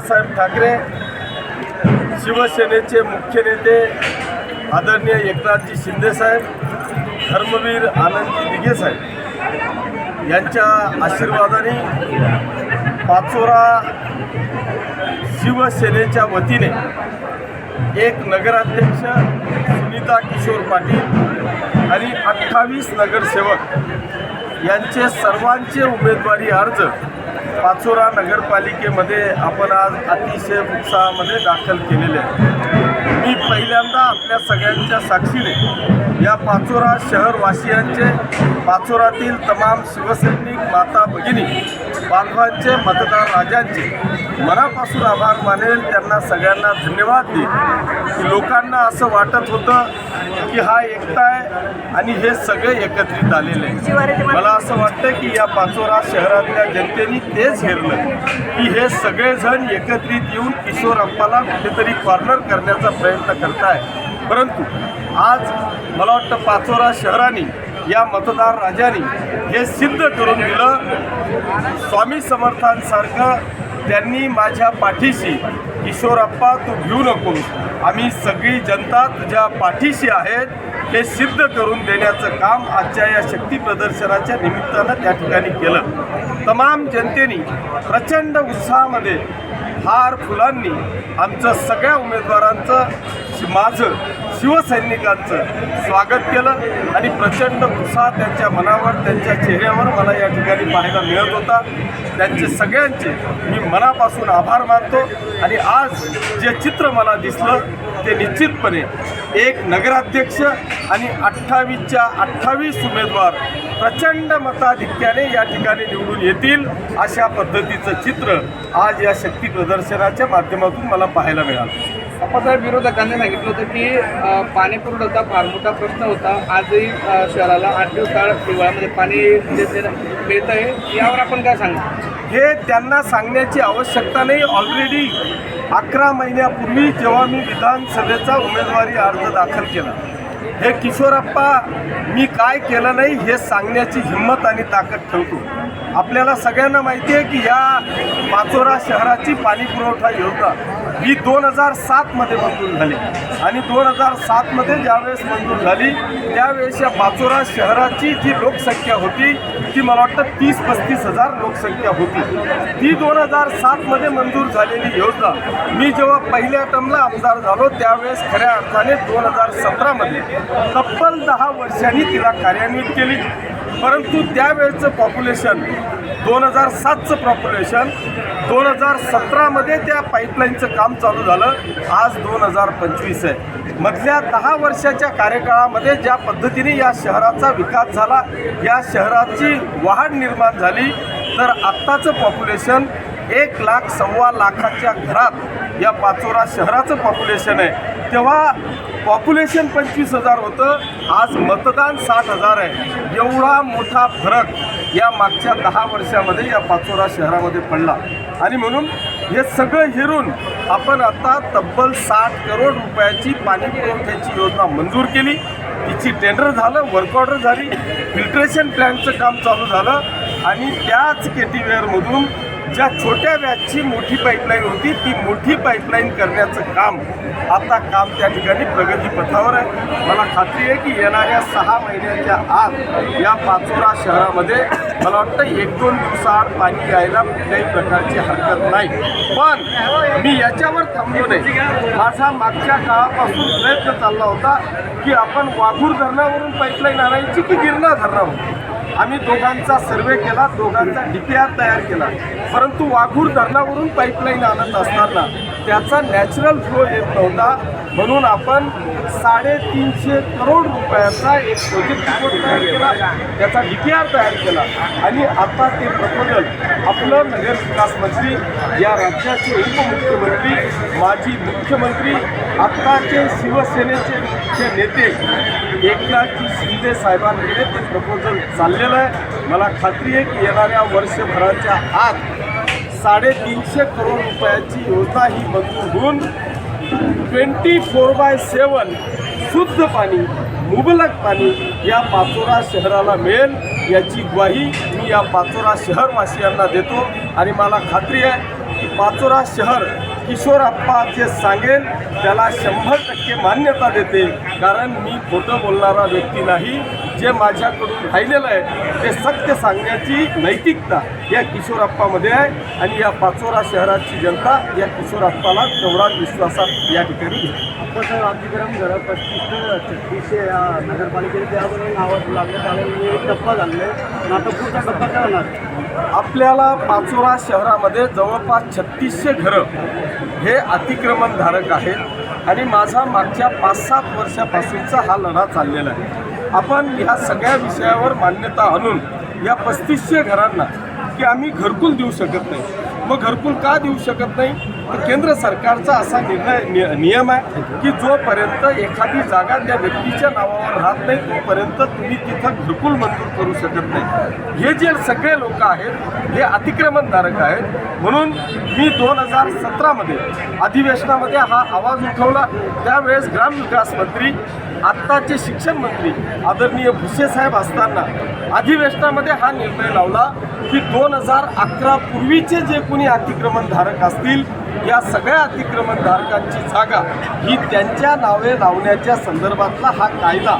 बाळासाहेब ठाकरे शिवसेनेचे मुख्य नेते आदरणीय एकनाथजी शिंदेसाहेब धर्मवीर आनंदजी दिघे साहेब. यांच्या आशीर्वादाने पाचोरा शिवसेनेच्या वतीने एक नगराध्यक्ष सुनीता किशोर पाटील आणि अठ्ठावीस नगरसेवक यांचे सर्वांचे उमेदवारी अर्ज पाचोरा नगरपालिकेमध्ये आपण आज अतिशय उत्साहामध्ये दाखल केलेले आहे मी पहिल्यांदा आपल्या सगळ्यांच्या साक्षीने या पाचोरा शहरवासियांचे पाचोरातील तमाम शिवसैनिक माता भगिनी बांधवांचे मतदार राजांचे मनापासून आभार मानेल त्यांना सगळ्यांना धन्यवाद देईल की लोकांना असं वाटत होतं की हा एकटा आहे आणि हे सगळे एकत्रित आलेले आहे मला असं वाटतं की या पाचोरा शहरातल्या जनतेने तेच हेरलं की हे सगळेजण एकत्रित येऊन किशोर अप्पाला कुठेतरी कॉर्नर करण्याचा प्रयत्न करताय परंतु आज मला वाटतं पाचोरा शहराने या मतदार राजाने हे सिद्ध करून दिलं. स्वामी समर्थांसारखं त्यांनी माझ्या पाठीशी किशोरप्पा तू घेऊ नको आम्ही सगळी जनता तुझ्या पाठीशी आहेत. हे सिद्ध करून देण्याचं काम आजच्या या शक्ती प्रदर्शनाच्या निमित्तानं त्या ठिकाणी केलं. तमाम जनतेने प्रचंड उत्साहामध्ये हार फुलांनी आमचं सगळ्या उमेदवारांचं माझं शिवसैनिकांचं स्वागत केलं आणि प्रचंड उत्साह त्यांच्या मनावर त्यांच्या चेहऱ्यावर मला या ठिकाणी पाहायला मिळत होता. त्यांचे सगळ्यांचे मी मनापासून आभार मानतो आणि आज जे चित्र मला दिसलं ते निश्चितपणे एक नगराध्यक्ष आणि अठ्ठावीसच्या अठ्ठावीस उमेदवार प्रचंड मताधिक्याने या ठिकाणी निवडून येतील अशा पद्धतीचं चित्र आज या शक्ती प्रदर्शनाच्या माध्यमातून मला पाहायला मिळालं. अप्पासाहेब विरोधकांनी सांगितलं होतं की पाणीपुरवठा पाणी पुरवठ्याचा फार मोठा प्रश्न होता. आजही शहराला आठ दिवस काळ हिवाळ्यामध्ये पाणी मिळत आहे यावर आपण काय सांगतो हे त्यांना सांगण्याची आवश्यकता नाही. ऑलरेडी अकरा महिन्यापूर्वी जेव्हा मी विधानसभेचा उमेदवारी अर्ज दाखल केला हे किशोरप्पा मी काय केलं नाही हे सांगण्याची हिंमत आणि ताकद ठेवतो. आपल्याला सगळ्यांना माहिती आहे की या पाचोरा शहराची पाणी पुरवठा योजना ही दोन हजार सातमध्ये मंजूर झाली. आणि दोन हजार सातमध्ये ज्यावेळेस मंजूर झाली त्यावेळेस या पाचोरा शहराची जी लोकसंख्या होती ती मला वाटतं तीस पस्तीस हजार लोकसंख्या होती. ती दोन हजार सातमध्ये मंजूर झालेली योजना मी जेव्हा पहिल्या टर्मला आमदार झालो त्यावेळेस खऱ्या अर्थाने दोन हजार सतरामध्ये तब्बल दहा वर्षांनी तिला कार्यान्वित केली. परंतु त्यावेळेचं पॉप्युलेशन दोन हजार सातचं पॉप्युलेशन दोन हजार सतरामध्ये त्या पाईपलाईनचं काम चालू झालं. आज दोन हजार पंचवीस आहे. मधल्या दहा वर्षाच्या कार्यकाळामध्ये ज्या पद्धतीने या शहराचा विकास झाला या शहराची वाढ निर्माण झाली तर आत्ताचं पॉप्युलेशन एक लाख सव्वा लाखाच्या घरात या पाचोरा शहराचं पॉप्युलेशन आहे. तेव्हा पॉप्युलेशन पंचवीस हजार होतं आज मतदान साठ हजार आहे. एवढा मोठा फरक या मागच्या दहा वर्षामध्ये या पाचोरा शहरामध्ये पडला. आणि म्हणून हे सगळं हेरून आपण आता तब्बल साठ करोड रुपयाची पाणी पुरवठ्याची योजना मंजूर केली. तिची टेंडर झालं वर्क ऑर्डर झाली फिल्ट्रेशन प्लॅनचं काम चालू झालं. आणि त्याच केटीवेअरमधून ज्या छोट्या व्याजची मोठी पाईपलाईन होती ती मोठी पाईपलाईन करण्याचं काम आता काम त्या ठिकाणी प्रगतीपथावर आहे. मला खात्री आहे की येणाऱ्या सहा महिन्याच्या आत या पाचोरा शहरामध्ये मला वाटतं एक दोन दिवसाआड पाणी यायला कुठल्याही प्रकारची हरकत नाही. पण मी याच्यावर थांबलो नाही. माझा मागच्या काळापासून प्रयत्न चालला होता की आपण वाघूर धरणावरून पाईपलाईन आणायची की गिरणा धरणावरून? आम्ही दोघांचा सर्वे केला दोघांचा डी पी आर तयार केला. परंतु वाघूर धरणावरून पाईपलाईन आणत असताना त्याचा नॅचरल फ्लो येत नव्हता. म्हणून आपण साडेतीनशे करोड रुपयाचा एक प्रोजेक्ट रिपोर्ट तयार केला. त्याचा डी पी आर तयार केला. आणि आता ते प्रपोजल आपलं नगर विकास मंत्री या राज्याचे उपमुख्यमंत्री माजी मुख्यमंत्री आत्ताचे शिवसेनेचे मुख्य नेते एकनाथजी शिंदे साहेबांकडे ते प्रपोजल चाललेलं आहे. मला खात्री आहे की येणाऱ्या वर्षभराच्या आत साडेतीनशे करोड रुपयाची योजना ही मंजूर होऊन ट्वेंटी फोर बाय सेवन शुद्ध पाणी मुबलक पाणी या पाचोरा शहराला मिळेल. याची ग्वाही मी या पाचोरा शहरवासियांना देतो. आणि मला खात्री आहे की पाचोरा शहर किशोर अप्पा जे सांगेल त्याला शंभर टक्के मान्यता देते. कारण मी खोटं बोलणारा व्यक्ती नाही. जे माझ्याकडून राहिलेलं आहे ते सत्य सांगण्याची नैतिकता या किशोरप्पामध्ये आहे. आणि या पाचोरा शहराची जनता या किशोर अप्पाला तेवढा विश्वासात या ठिकाणी घेते. साहेब अतिक्रम घरं पस्तीसशे छत्तीसशे या नगरपालिकेने त्याबरोबर नावं लागण्यात आलं एक टप्पा झाले आणि आता पुढचा टप्पा काय होणार? आपल्याला पाचोरा शहरामध्ये जवळपास छत्तीसशे घरं हे अतिक्रमणधारक आहेत. आणि माझा मागच्या पाच सात वर्षापासूनचा हा लढा चाललेला आहे. आपण ह्या सगळ्या विषयावर मान्यता आणून या पस्तीसशे घरांना की आम्ही घरकुल देऊ शकत नाही. मग घरकुल का देऊ शकत नाही? तर केंद्र सरकारचा असा निर्णय नियम आहे की जोपर्यंत एखादी जागा त्या व्यक्तीच्या नावावर राहत नाही तोपर्यंत तुम्ही तिथं घरकुल मंजूर करू शकत नाही. हे जे सगळे लोक आहेत हे अतिक्रमणधारक आहेत. म्हणून मी दोन हजार सतरामध्ये अधिवेशनामध्ये हा आवाज उठवला. त्यावेळेस ग्रामविकास मंत्री आत्ताचे शिक्षण मंत्री आदरणीय भुसे साहेब असताना अधिवेशनामध्ये हा निर्णय लावला की दोन हजार अकरा पूर्वीचे जे कोणी अतिक्रमणधारक असतील या सगळ्या अतिक्रमणधारकांची जागा ही त्यांच्या नावे लावण्याच्या संदर्भातला हा कायदा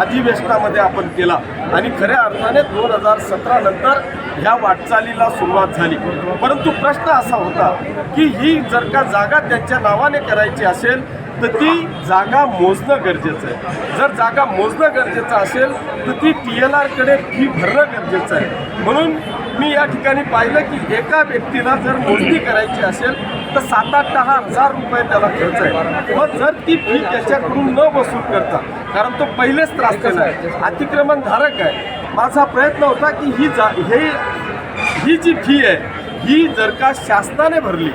अधिवेशनामध्ये आपण केला. आणि खऱ्या अर्थाने दोन हजार सतरा नंतर ह्या वाटचालीला सुरुवात झाली. परंतु प्रश्न असा होता की ही जर का जागा त्यांच्या नावाने करायची असेल तर ती जागा मोजणं गरजेचं आहे. जर जागा मोजणं गरजेचं असेल तर ती टी एल आरकडे फी भरणं गरजेचं आहे. म्हणून मी या ठिकाणी पाहिलं की एका व्यक्तीला जर मोजणी करायची असेल तर सात आठ दहा हजार रुपये त्याला खर्च आहे. मग जर ती फी त्याच्याकडून न वसूल करता कारण तो पहिलेच त्रासलेला आहे अतिक्रमण धारक आहे माझा प्रयत्न होता की ही जा हे ही जी फी आहे ही जर का शासनाने भरली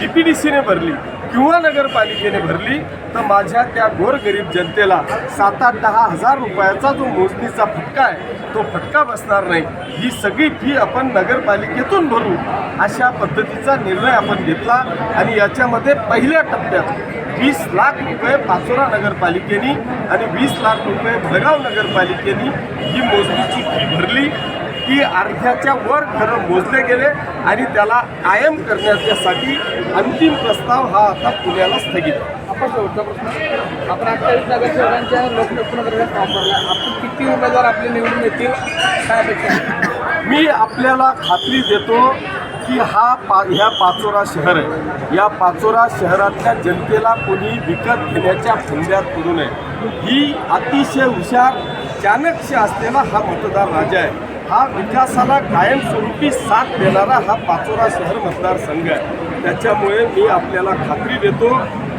डी पी डी सीने भरली किंवा नगरपालिकेने भरली तर माझ्या त्या गोरगरीब जनतेला सात आठ दहा हजार रुपयाचा जो मोजणीचा फटका आहे तो फटका बसणार नाही. ही सगळी फी आपण नगरपालिकेतून भरू अशा पद्धतीचा निर्णय आपण घेतला. आणि याच्यामध्ये पहिल्या टप्प्यात वीस लाख रुपये पाचोरा नगरपालिकेनी आणि वीस लाख रुपये भडगाव नगरपालिकेनी ही मोजणीची फी भरली. की अर्ध्याच्या वर खरं मोजले गेले आणि त्याला कायम करण्यासाठी अंतिम प्रस्ताव हा आता पुण्याला स्थगित. आपण शेवटचा प्रश्न. आपण अठ्ठावीस नगरसेवकांच्या किती उमेदवार आपले निवडून येतील? काय अपेक्षा? मी आपल्याला खात्री देतो की हा पा ह्या पाचोरा शहर आहे. या पाचोरा शहरातल्या जनतेला कोणी विकत घेण्याच्या फंद्यात पडू नये. ही अतिशय हुशार चाणक्य असलेला हा मतदार राजा आहे. हा विकासाला कायमस्वरूपी साथ देणारा हा पाचोरा शहर मतदारसंघ आहे. त्याच्यामुळे मी आपल्याला खात्री देतो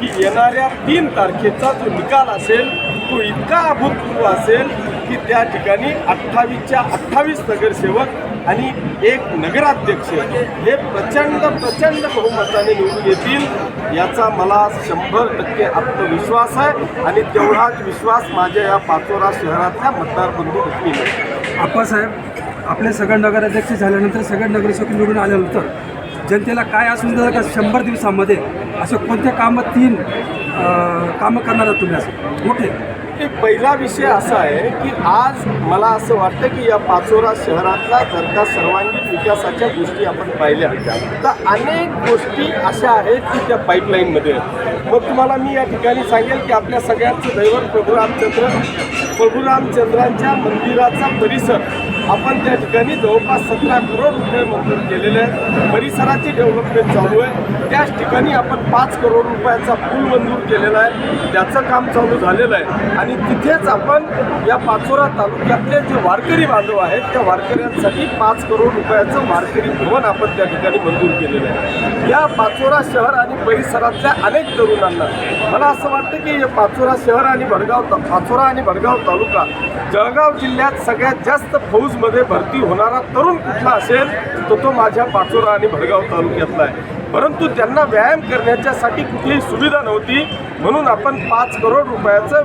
की येणाऱ्या तीन तारखेचा जो निकाल असेल तो इतका अभूतपूर्व असेल की त्या ठिकाणी अठ्ठावीसच्या अठ्ठावीस नगरसेवक आणि एक नगराध्यक्ष हे प्रचंड प्रचंड बहुमताने निवडून येतील याचा मला शंभर टक्के आत्मविश्वास आहे आणि तेवढाच विश्वास माझ्या या पाचोरा शहरातल्या मतदार बंधू आप्पासाहेब आपले सगळ नगराध्यक्ष झाल्यानंतर सगळे नगरसेवक निवडून आल्यानंतर जनतेला काय असून जर का शंभर दिवसामध्ये असे कोणत्या कामं तीन कामं करणार आहात तुम्ही असं? मोठे. पहिला विषय असा आहे की आज मला असं वाटतं की या पाचोरा शहरातला जर का सर्वांगीण विकासाच्या गोष्टी आपण पाहिल्या तर अनेक गोष्टी अशा आहेत की त्या पाईपलाईनमध्ये मग तुम्हाला मी या ठिकाणी सांगेल की आपल्या सगळ्यांचं दैवत प्रभू रामचंद्र प्रभू रामचंद्रांच्या मंदिराचा परिसर आपण त्या ठिकाणी जवळपास सतरा करोड रुपये मंजूर केलेले आहेत परिसराची डेव्हलपमेंट चालू आहे. त्याच ठिकाणी आपण पाच करोड रुपयाचा पूल मंजूर केलेला आहे. त्याचं काम चालू झालेलं आहे. आणि तिथेच आपण या पाचोरा तालुक्यातले जे वारकरी बांधव आहेत त्या वारकऱ्यांसाठी पाच करोड रुपयाचं वारकरी भवन आपण त्या ठिकाणी मंजूर केलेलं आहे. या पाचोरा शहर आणि परिसरातल्या अनेक तरुणांना मला असं वाटतं की पाचोरा शहर आणि भडगाव ता- पाचोरा आणि भडगाव तालुका जळगाव जिल्ह्यात सगळ्यात जास्त फौजमध्ये भरती होणारा तरुण कुठला असेल तर तो माझ्या पाचोरा आणि भडगाव तालुक्यातला आहे. परंतु त्यांना व्यायाम करण्याच्यासाठी कुठलीही सुविधा नव्हती म्हणून आपण पाच करोड रुपयाचं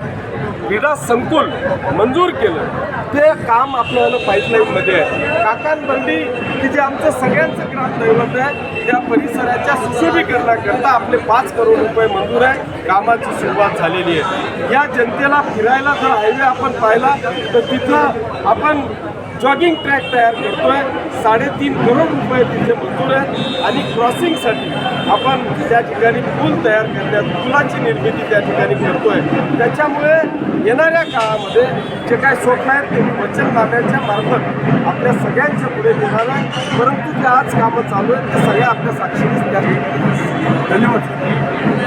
क्रीडा संकुल मंजूर केलं. ते काम आपल्याला पाईपलाईनमध्ये आहे. काकांबंदी की जे आमचं सगळ्यांचं ग्रामदैवत आहे त्या परिसराच्या सुशोभीकरणाकरता आपले पाच करोड रुपये मंजूर आहे. कामाची सुरुवात झालेली आहे. या जनतेला फिरायला जर हायवे आपण पाहिला तर तिथं आपण जॉगिंग ट्रॅक तयार करतो आहे साडेतीन करोड रुपये तिथे मंजूर आहेत. आणि क्रॉसिंगसाठी आपण त्या ठिकाणी पूल तयार करण्यात पुलाची निर्मिती त्या ठिकाणी करतोय. त्याच्यामुळे येणाऱ्या काळामध्ये जे काय स्वप्न आहेत ते मी वचननाम्याच्या मार्फत आपल्या सगळ्यांच्या पुढे देणार आहे परंतु जे आज कामं चालू आहेत. ते सगळ्या आपल्या साक्षीनेच त्या ठिकाणी. धन्यवाद.